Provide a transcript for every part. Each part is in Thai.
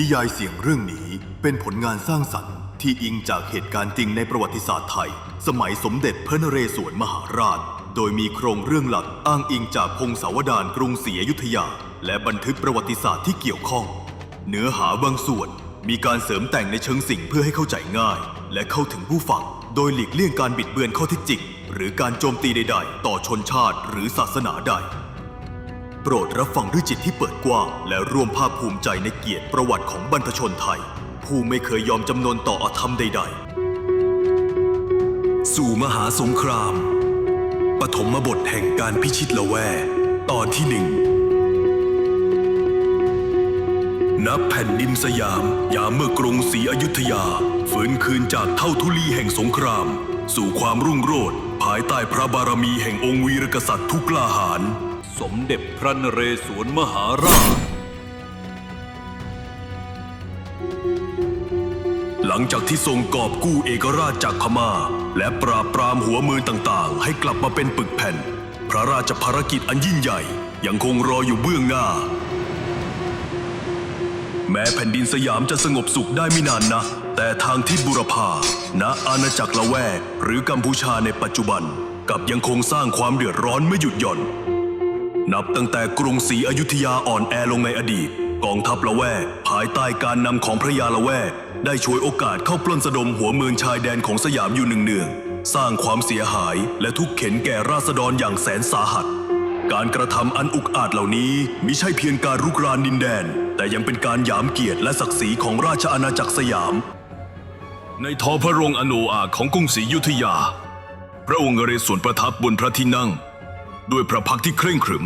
นิยายเสียงเรื่องนี้เป็นผลงานสร้างสรรค์ที่อิงจากเหตุการณ์จริงในประวัติศาสตร์ไทย สมัยสมเด็จพระนเรศวรมหาราช โดยมีโครงเรื่องหลักอ้างอิงจากพงศาวดารกรุงศรีอยุธยา และบันทึกประวัติศาสตร์ที่เกี่ยวข้อง เนื้อหาบางส่วนมีการเสริมแต่งในเชิงสิ่งเพื่อให้เข้าใจง่าย และเข้าถึงผู้ฟัง โดยหลีกเลี่ยงการบิดเบือนข้อเท็จจริง หรือการโจมตีใด ๆ ต่อชนชาติหรือศาสนาใด โปรดรับฟังด้วยจิตที่เปิดกว้าง และร่วมภาคภูมิใจในเกียรติประวัติของบรรพชนไทย ผู้ไม่เคยยอมจำนนต่ออธรรมใด ๆ สู่มหาสงคราม ปฐมบทแห่งการพิชิตละแว ตอนที่หนึ่งนับแผ่นดินสยาม ยามเมื่อกรุงศรีอยุธยาฟื้นคืนจากเท่าทุลีแห่งสงคราม สู่ความรุ่งโรจน์ภายใต้พระบารมีแห่งองค์วีรกษัตริย์ผู้กล้าหาญ สมเด็จพระนเรศวรมหาราช หลังจากที่ทรงกอบกู้เอกราชจากพม่า และปราบปรามหัวเมืองต่างๆ ให้กลับมาเป็นปึกแผ่น พระราชภารกิจอันยิ่งใหญ่ยังคงรออยู่เบื้องหน้า แม้แผ่นดินสยามจะสงบสุขได้ไม่นานนะ แต่ทางที่บุรพาณอาณาจักรละแวกหรือกัมพูชาในปัจจุบันกับยังคงสร้างความเดือดร้อนไม่หยุดหย่อน นับตั้งแต่กรุงศรีอยุธยาอ่อนแอลงในอดีต กองทัพละแวกภายใต้การนำของพระยาละแวกได้ช่วยโอกาสเข้าปล้นสะดมหัวเมืองชายแดนของสยามอยู่หนึ่งเนืองสร้างความเสียหายและทุกข์เข็นแก่ราษฎรอย่างแสนสาหัส การกระทำอันอุกอาจเหล่านี้มิใช่เพียงการรุกรานดินแดน แต่ยังเป็นการหยามเกียรติและศักดิ์ศรีของราชอาณาจักรสยาม ในทอพระโรงอโนอาของกรุงศรีอยุธยา พระองค์เรศวรประทับบนพระที่นั่ง ด้วยพระพักที่เคร่งขรึม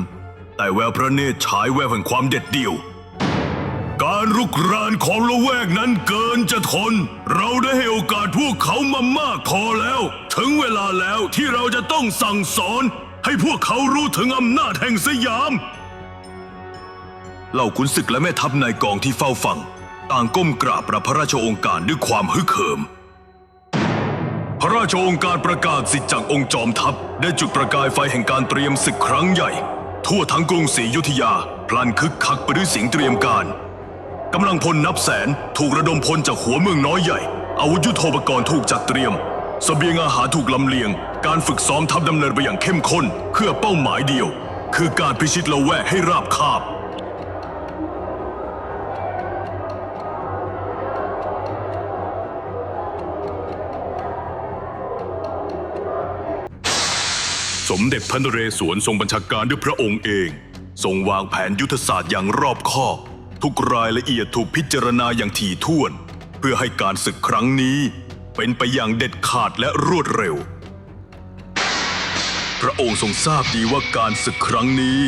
แต่แววพระเนตรฉายแววแห่งความเด็ดเดี่ยว การรุกรานของละแวกนั้นเกินจะทน เราได้ให้โอกาสพวกเขามามากพอแล้ว ถึงเวลาแล้วที่เราจะต้องสั่งสอน ให้พวกเขารู้ถึงอำนาจแห่งสยามเหล่าขุนศึกและแม่ทัพนายกองที่เฝ้าฟัง ต่างก้มกราบรับพระราชโองการด้วยความฮึกเหิม พระราชองการประกาศสิทธิจากองค์จอมทัพ ได้จุดประกายไฟแห่งการเตรียมศึกครั้งใหญ่ ทั่วทั้งกรุงศรีอยุธยา พลันคึกคักไปด้วยเสียงเตรียมการกำลังพลนับแสนถูกระดมพลจากหัวเมืองน้อยใหญ่ อาวุธยุทโธปกรณ์ถูกจัดเตรียมสเสบียงอาหารถูกลำเลียง การฝึกซ้อมทัพดำเนินไปอย่างเข้มข้นเพื่อเป้าหมายเดียว คือการพิชิตละแวกให้ราบคาบ สมเด็จพระนเรศวรทรงบัญชาการด้วยพระองค์เอง ทรงวางแผนยุทธศาสตร์อย่างรอบคอบ ทุกรายละเอียดถูกพิจารณาอย่างถี่ถ้วน เพื่อให้การศึกครั้งนี้ เป็นไปอย่างเด็ดขาดและรวดเร็ว พระองค์ทรงทราบดีว่าการศึกครั้งนี้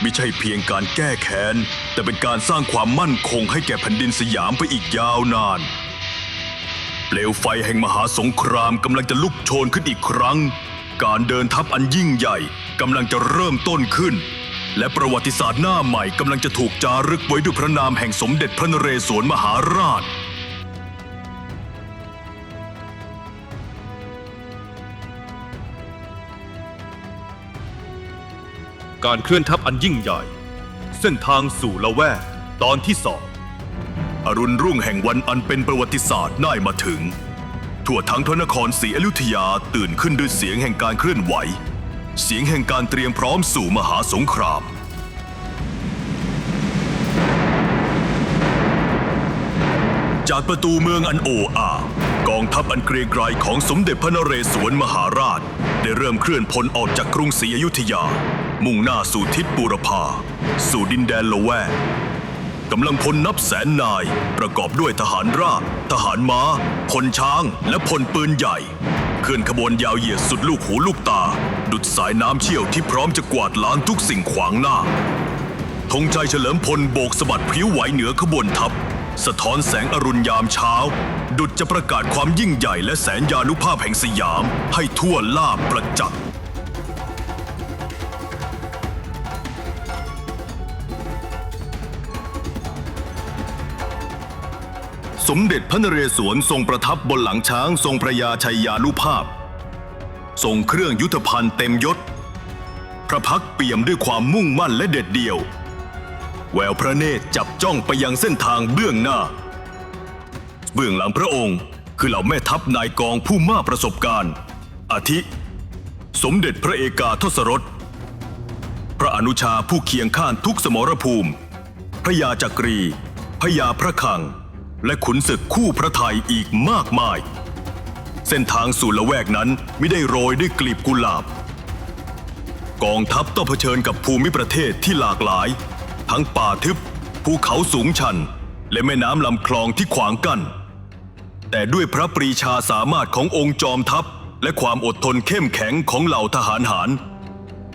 ไม่ใช่เพียงการแก้แค้น แต่เป็นการสร้างความมั่นคงให้แก่แผ่นดินสยามไปอีกยาวนานเปลวไฟแห่งมหาสงครามกำลังจะลุกโชนขึ้นอีกครั้ง การเดินทัพอันยิ่งใหญ่กำลังจะเริ่มต้นขึ้น และประวัติศาสตร์หน้าใหม่กำลังจะถูกจารึกไว้ด้วยพระนามแห่งสมเด็จพระนเรศวรมหาราช การเคลื่อนทัพอันยิ่งใหญ่ เส้นทางสู่ละแวกตอนที่สองอรุณรุ่งแห่งวันอันเป็นประวัติศาสตร์ได้มาถึง ทั่วทั้งพระนครศรีอยุธยาตื่นขึ้นด้วยเสียงแห่งการเคลื่อนไหว เสียงแห่งการเตรียมพร้อมสู่มหาสงครามจากประตูเมืองอันโออากองทัพอันเกรียงไกรของสมเด็จพระนเรศวรมหาราช ได้เริ่มเคลื่อนพลออกจากกรุงศรีอยุธยา มุ่งหน้าสู่ทิศบูรพา สู่ดินแดนละแวก กำลังพลนับแสนนาย ประกอบด้วยทหารราบทหารม้า พลช้าง และพลปืนใหญ่ เคลื่อนขบวนยาวเหยียดสุดลูกหูลูกตา ดุดสายน้ำเชี่ยวที่พร้อมจะกวาดล้างทุกสิ่งขวางหน้าธงชัยเฉลิมพลโบกสะบัดพริ้วไหวเหนือขบวนทัพ สะท้อนแสงอรุณยามเช้า ดุจจะประกาศความยิ่งใหญ่และแสนยานุภาพแห่งสยาม ให้ทั่วลาบประจักษ์ สมเด็จพระนเรศวรทรงประทับบนหลังช้างทรงพระยาชัยยานุภาพ ทรงเครื่องยุทธภัณฑ์เต็มยศ พระพักเปี่ยมด้วยความมุ่งมั่นและเด็ดเดี่ยว แววพระเนตรจับจ้องไปยังเส้นทางเบื้องหน้า เบื้องหลังพระองค์คือเหล่าแม่ทัพนายกองผู้มากประสบการณ์ อาทิ สมเด็จพระเอกาทศรถพระอนุชาผู้เคียงข้านทุกสมรภูมิ พระยาจักรี พระยาพระคัง และขุนศึกคู่พระไทยอีกมากมาย เส้นทางสู่ละแวกนั้นไม่ได้โรยด้วยกลีบกุหลาบ กองทัพต้องเผชิญกับภูมิประเทศที่หลากหลาย ทั้งป่าทึบ ภูเขาสูงชัน และแม่น้ำลำคลองที่ขวางกั้นแต่ด้วยพระปรีชาสามารถขององค์จอมทัพ และความอดทนเข้มแข็งของเหล่าทหารหาร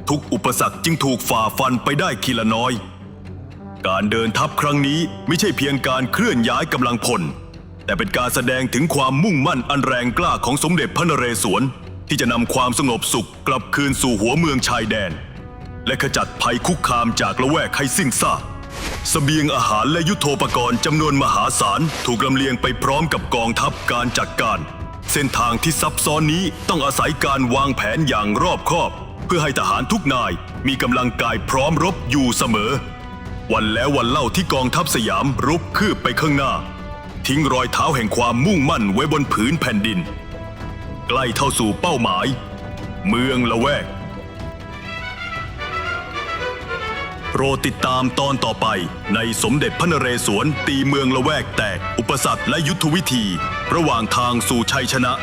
ทุกอุปสรรคจึงถูกฝ่าฟันไปได้ทีละน้อย การเดินทัพครั้งนี้ไม่ใช่เพียงการเคลื่อนย้ายกำลังพล แต่เป็นการแสดงถึงความมุ่งมั่นอันแรงกล้าของสมเด็จพระนเรศวร ที่จะนำความสงบสุขกลับคืนสู่หัวเมืองชายแดน และขจัดภัยคุกคามจากละแวกให้สิ้นซากสเสบียงอาหารและยุทโธปกรณ์จำนวนมหาศาลถูกลำเลียงไปพร้อมกับกองทัพการจัดการ เส้นทางที่ซับซ้อนนี้ต้องอาศัยการวางแผนอย่างรอบคอบ เพื่อให้ทหารทุกนายมีกำลังกายพร้อมรบอยู่เสมอ วันแล้ววันเล่าที่กองทัพสยามรุกคืบไปข้างหน้า ทิ้งรอยเท้าแห่งความมุ่งมั่นไว้บนผืนแผ่นดิน ใกล้เข้าสู่เป้าหมาย เมืองละแวกโปรดติดตามตอนต่อไปในสมเด็จพระนเรศวรตีเมืองละแวกแตก อุปสรรคและยุทธวิธี ระหว่างทางสู่ชัยชนะ